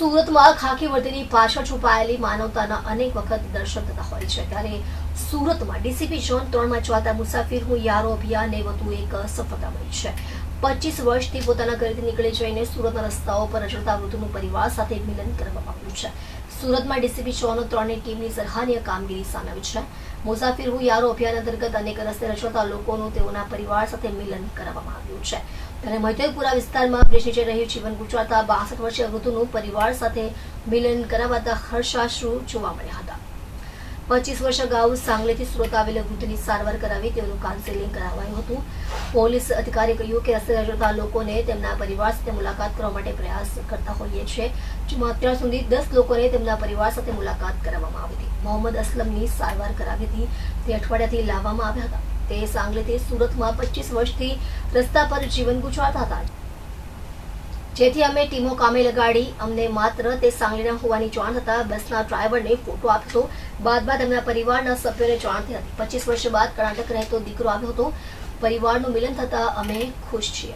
સુરતમાં ખાકી વર્દીની પાછળ છુપાયેલી માનવતાના અનેક વખત દર્શન થતા હોય છે. ત્યારે સુરતમાં ડીસીપી ઝોન ત્રણમાં ચાલતા મુસાફિર હું યારો અભિયાનને વધુ એક સફળતા મળી છે. પચીસ વર્ષથી પોતાના ઘરેથી નીકળી જઈને સુરતના રસ્તાઓ પર રજડતા વૃદ્ધનું પરિવાર સાથે મિલન કરવામાં આવ્યું છે. સુરતમાં ડીસીપી ઝોન ત્રણની ટીમની સરાહનીય કામગીરી સામે છે. મુસાફિર હું યારો અભિયાન અંતર્ગત અનેક રસ્તે રજડતા લોકોનું તેઓના પરિવાર સાથે મિલન કરવામાં આવ્યું છે. ત્યારે મૈત્રીપુરા વિસ્તારમાં જીવન ગુજારતા બાસઠ વર્ષીય વૃદ્ધનું પરિવાર સાથે મિલન કરાવાતા જોવા મળ્યા હતા. પચીસ વર્ષ અગાઉ સાંગલીથી સુરત આવેલા વૃદ્ધની સારવાર કરાવી તેઓનું કાઉન્સેલિંગ કરાવાયું હતું. પોલીસ અધિકારી કહ્યું કે રસ્તે લોકોને તેમના પરિવાર સાથે મુલાકાત કરવા માટે પ્રયાસ કરતા હોઈએ છીએ, જેમાં અત્યાર સુધી દસ લોકોને તેમના પરિવાર સાથે મુલાકાત કરાવવામાં આવી હતી. મોહમ્મદ અસલમની સારવાર કરાવી હતી. તે અઠવાડિયાથી લાવવામાં આવ્યા હતા. તે સાંગલીથી સુરતમાં પચીસ વર્ષથી રસ્તા પર જીવન ગુજારતા હતા. જેથી અમે ટીમો કામે લગાડી, અમને માત્ર તે સાંગલીના હોવાની જાણ થતા બસના ડ્રાઈવરને ફોટો આપ્યો હતો. બાદ બાદ એમના પરિવારના સભ્યોને જાણ થઈ હતી. પચીસ વર્ષ બાદ કર્ણાટક રહેતો દીકરો આવ્યો હતો. પરિવારનું મિલન થતા અમે ખુશ છીએ.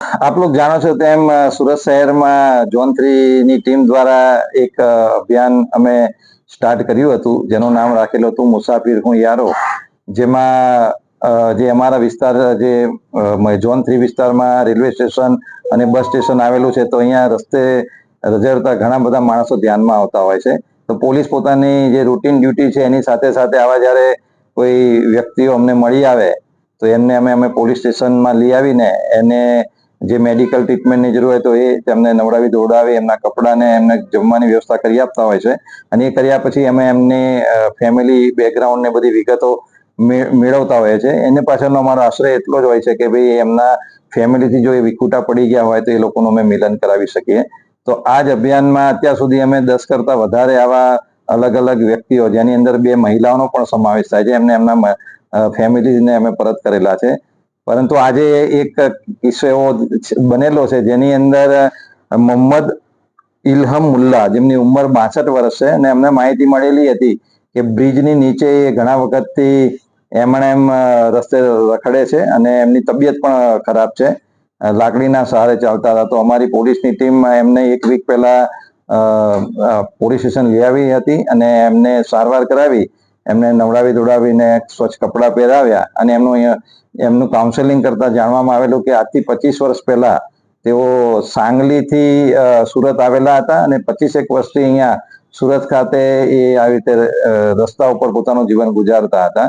આપ લોગ જાણો છો તેમ સુરત શહેરમાં ઝોન થ્રી ની ટીમ દ્વારા એક અભિયાન અમે સ્ટાર્ટ કર્યું હતું. જેનું નામ રાખેલું હતું મુસાફિર હું યારો. જેમાં જે અમારા વિસ્તાર, જે ઝોન થ્રી વિસ્તારમાં રેલવે સ્ટેશન અને બસ સ્ટેશન આવેલું છે, તો અહીંયા રસ્તે રજડતા ઘણા બધા માણસો ધ્યાનમાં આવતા હોય છે. તો પોલીસ પોતાની જે રૂટીન ડ્યુટી છે, એની સાથે સાથે આવા જ્યારે કોઈ વ્યક્તિઓ અમને મળી આવે, તો એમને અમે અમે પોલીસ સ્ટેશનમાં લઈ આવીને એને જે મેડિકલ ટ્રીટમેન્ટની જરૂર હોય તો એ તેમને નવડાવી દોડાવી એમના કપડાને, એમને જમવાની વ્યવસ્થા કરી આપતા હોય છે. અને એ કર્યા પછી અમે એમની ફેમિલી બેકગ્રાઉન્ડ ને બધી વિગતો મેળવતા હોય છે. એને પાછળનો અમારો આશ્રય એટલો જ હોય છે કે ભાઈ એમના ફેમિલીથી જો એ વિખૂટા પડી ગયા હોય તો એ લોકોનું અમે મિલન કરાવી શકીએ. તો આ જ અભિયાનમાં અત્યાર સુધી અમે દસ કરતા વધારે આવા અલગ અલગ વ્યક્તિઓ, જેની અંદર બે મહિલાઓનો પણ સમાવેશ થાય છે, એમને એમના ફેમિલીને અમે પરત કરેલા છે. પરંતુ આજે એક કિસ્સો એવો બનેલો છે, જેની અંદર મોહમ્મદ ઇલહમ મુલ્લા, જેમની ઉંમર બાસઠ વર્ષ છે અને એમને માહિતી મળેલી હતી કે બ્રિજની નીચે એ ઘણા વખતથી એમણે એમ રસ્તે રખડે છે અને એમની તબિયત પણ ખરાબ છે. લાકડીના સહારે ચાલતા હતા. તો અમારી પોલીસની ટીમ એમને એક વીક પહેલા પોલીસ સ્ટેશન લઈ આવી હતી અને એમને સારવાર કરાવી. એમને નવડાવી દોડાવીને સ્વચ્છ કપડાં પહેરાવ્યા અને એમનું એમનું કાઉન્સેલિંગ કરતા જાણવામાં આવેલું કે આજથી પચીસ વર્ષ પહેલા તેઓ સાંગલીથી સુરત આવેલા હતા અને પચીસેક વર્ષથી અહીંયા સુરત ખાતે એ આવી રીતે રસ્તા ઉપર પોતાનું જીવન ગુજારતા હતા.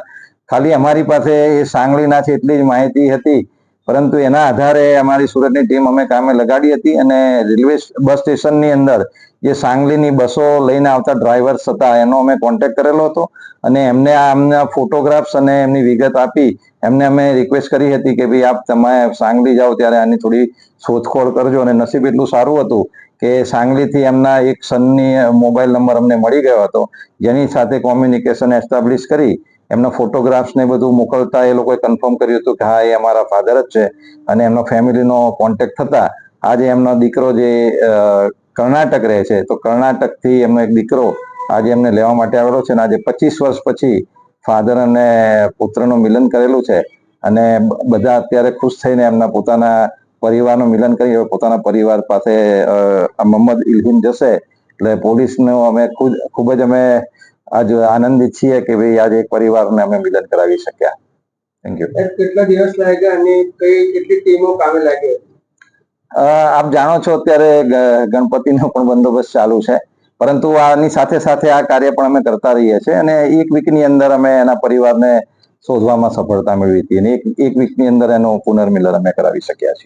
ખાલી અમારી પાસે એ સાંગલીના છે એટલી જ માહિતી હતી, પરંતુ એના આધારે અમારી સુરતની ટીમ અમે કામે લગાડી હતી અને રેલવે બસ સ્ટેશનની અંદર જે સાંગલીની બસો લઈને આવતા ડ્રાઈવર્સ હતા, એનો અમે કોન્ટેક્ટ કરેલો હતો અને એમને આ અમને ફોટોગ્રાફ્સ અને એમની વિગત આપી એમને અમે રિક્વેસ્ટ કરી હતી કે ભાઈ આપ તમે સાંગલી જાઓ ત્યારે આની થોડી શોધખોળ કરજો અને નસીબ એટલું સારું હતું કે સાંગલીથી એમના એક સનની મોબાઈલ નંબર અમને મળી ગયો હતો. જેની સાથે કોમ્યુનિકેશન એસ્ટાબ્લિશ કરી, એમના ફોટોગ્રાફ્સ ને બધું મોકલતા એ લોકોએ કન્ફર્મ કર્યું હતું કે હા, એ અમારા ફાધર જ છે અને એમનો ફેમિલીનો કોન્ટેક્ટ થતા આજે એમનો દીકરો જે કર્ણાટક રહે છે. તો કર્ણાટકથી એમનો એક દીકરો આજે એમને લેવા માટે આવેલો છે અને આજે પચીસ વર્ષ પછી ફાધર અને પુત્રનું મિલન કરેલું છે. અને બધા અત્યારે ખુશ થઈને એમના પોતાના પરિવારનું મિલન કરી પોતાના પરિવાર પાસે મોહમ્મદ ઇલહિમ જશે. એટલે પોલીસનું અમે ખૂબ જ અમે આજ આનંદિત છીએ કે ભાઈ આજે એક પરિવારને અમે મિલન કરાવી શક્યા. થેન્ક યુ કેટલા દિવસ લાગ્યા અને કઈ કેટલી ટીમો કામે લાગી આપ જાણો છો અત્યારે ગણપતિનો પણ બંદોબસ્ત ચાલુ છે. પરંતુ આની સાથે સાથે આ કાર્ય પણ અમે કરતા રહીએ છીએ અને એક વીકની અંદર અમે એના પરિવારને શોધવામાં સફળતા મેળવી હતી અને એક એક વીકની અંદર એનું પુનર્મિલન અમે કરાવી શક્યા છીએ.